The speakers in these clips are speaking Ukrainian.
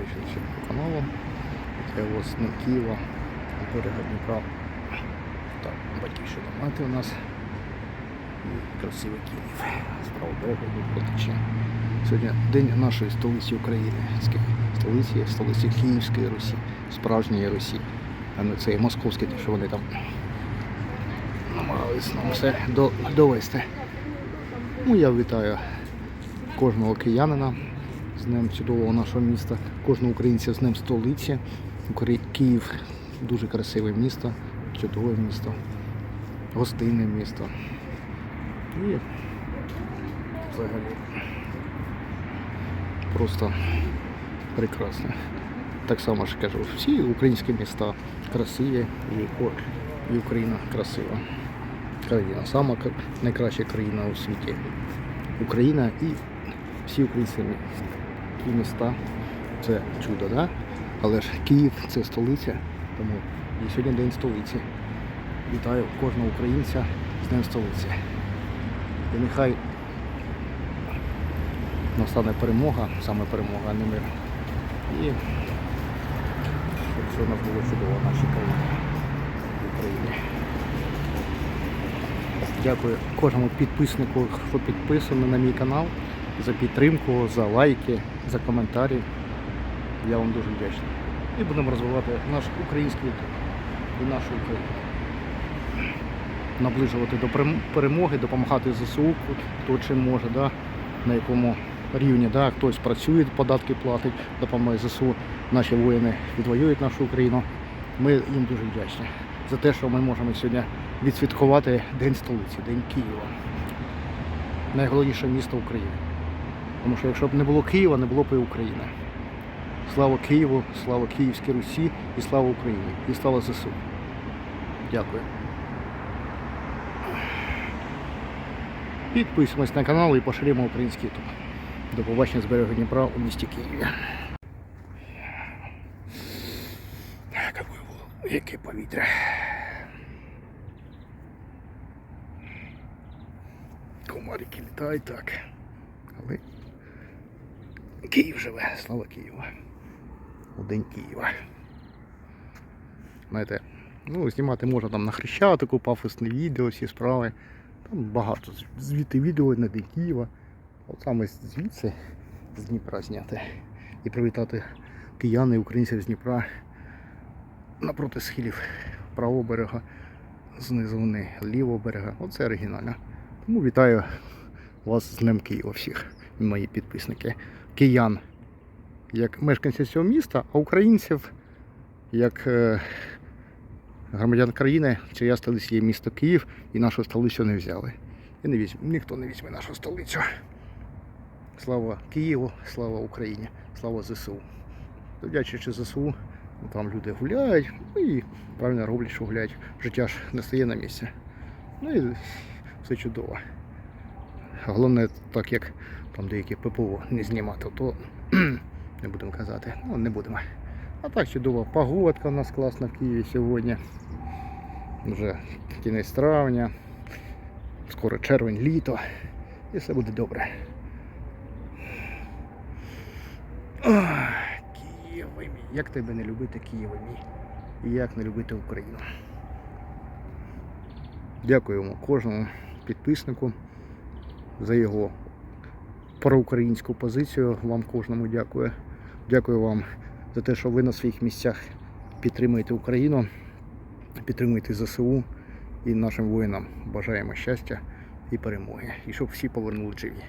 по каналу. Це ось не Києва, берега Дніпра. Так, батьківщина мати у нас. І красивий Київ. Справа берега Дніпро тече. Сьогодні день нашої столиці України. Столиці, столиці Київської Русі, справжньої Русі. А не це московське, те, що вони там намагались нам все довести. Ну, я вітаю кожного киянина з Днем чудового нашого міста, кожного українця з Днем столиці. Київ дуже красиве місто, чудове місто, гостинне місто. І взагалі просто прекрасно. Так само ж кажу, всі українські міста красиві і, о, і Україна красива. Країна, сама найкраща країна у світі. Україна і всі українські мі- і міста це чудо, да? Але ж Київ це столиця, тому і сьогодні день столиці. Вітаю кожного українця з Днем столиці. І нехай настане перемога, саме перемога, а не мир. І щоб все у нас було чудово в нашій країні, в Україні. Дякую кожному підписнику, хто підписаний на мій канал, за підтримку, за лайки, за коментарі. Я вам дуже вдячний. І будемо розвивати наш український і нашу Україну. Наближувати до перемоги, допомагати ЗСУ, хто чим може, да? на якому рівні. Да? Хтось працює, податки платить, допомагає ЗСУ. Наші воїни відвоюють нашу Україну. Ми їм дуже вдячні за те, що ми можемо сьогодні відсвяткувати День столиці, День Києва. Найголовніше місто України. Тому що якщо б не було Києва, не було б і України. Слава Києву, слава Київській Русі і слава Україні. І слава ЗСУ. Дякую. Підписуємось на канал і поширюємо український YouTube. До побачення з берега Дніпра у місті Києві. Яке повітря. Комарики літають так. Але Київ живе, слава Києву. У День Києва. Знаєте, ну, знімати можна там на Хрещатику, пафосні відео, всі справи. Там багато звідти відео на День Києва. От саме звідси з Дніпра зняти. І привітати киян і українців з Дніпра напроти схилів правого берега, знизу вони лівого берега. Оце оригінально. Тому вітаю вас з Днем Києва всіх, мої підписники. Киян як мешканців цього міста, а українців як е, громадян країни, чия столиця є місто Київ і нашу столицю не взяли. І не візьме, ніхто не візьме нашу столицю. Слава Києву, слава Україні, слава ЗСУ. Завдячуючи ЗСУ, там люди гуляють, ну і правильно роблять, що гуляють. Життя ж не стає на місці. Ну і все чудово. Головне, так як там деякі ППО не знімати, то не будемо казати. Ну, не будемо. А так чудова погодка у нас класна в Києві сьогодні. Вже кінець травня, скоро червень, літо. І все буде добре. Мій. Як тебе не любити Києве мій? І як не любити Україну? Дякуємо кожному підписнику за його проукраїнську позицію. Вам кожному дякую. Дякую вам за те, що ви на своїх місцях підтримуєте Україну, підтримуєте ЗСУ і нашим воїнам бажаємо щастя і перемоги. І щоб всі повернули живі.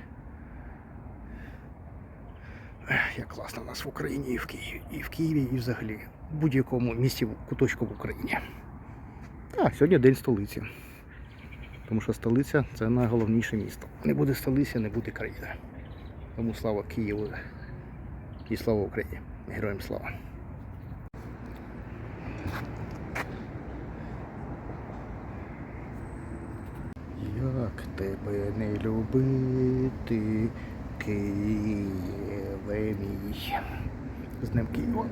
Як класно у нас в Україні і в Києві, і в Києві, і взагалі в будь-якому місті куточку в Україні. Так, сьогодні день столиці. Тому що столиця це найголовніше місто. Не буде столиця, не буде країни. Тому слава Києву і слава Україні. Героям слава. Як тебе не любити, Києве мій. З Днем Києва.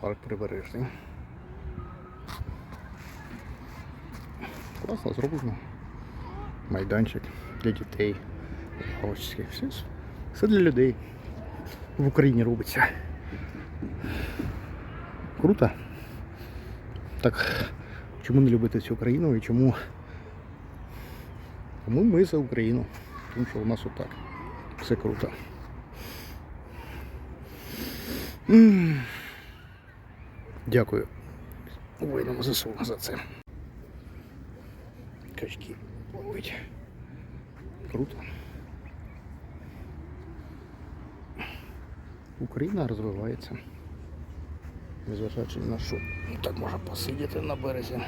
Парк прибережний. Класно зроблено. Майданчик для дітей. Лавочки. Все, все для людей. В Україні робиться. Круто. Так чому не любити цю країну і чому? Тому ми за Україну. Тому що у нас отак. Все круто. М. Дякую воїнам ЗСУ за це. Качки плавають. Круто. Україна розвивається. Незважаючи на що. Так можна посидіти на березі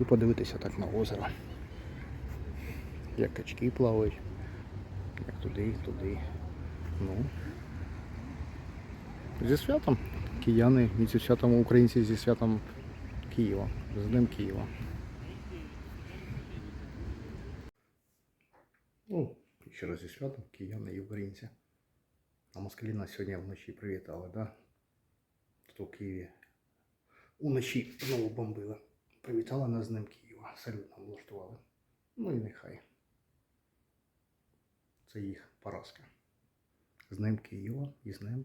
і подивитися так на озеро. Як качки плавають. Як туди, туди. Ну. Зі святом кияни, і зі святом українці зі святом Києва. З Днем Києва. Ну, ще раз зі святом кияни і українці. А москалі нас сьогодні вночі привітали, да? Тут у Києві. Уночі знову бомбили. Привітали нас з Днем Києва. Салют нам влаштували. Ну і нехай. Це їх поразка. З Днем Києва і з Днем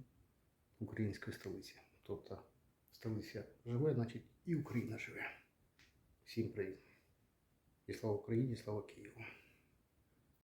української столиці. Тобто столиця живе, значить і Україна живе. Всім привіт. І слава Україні, і слава Києву.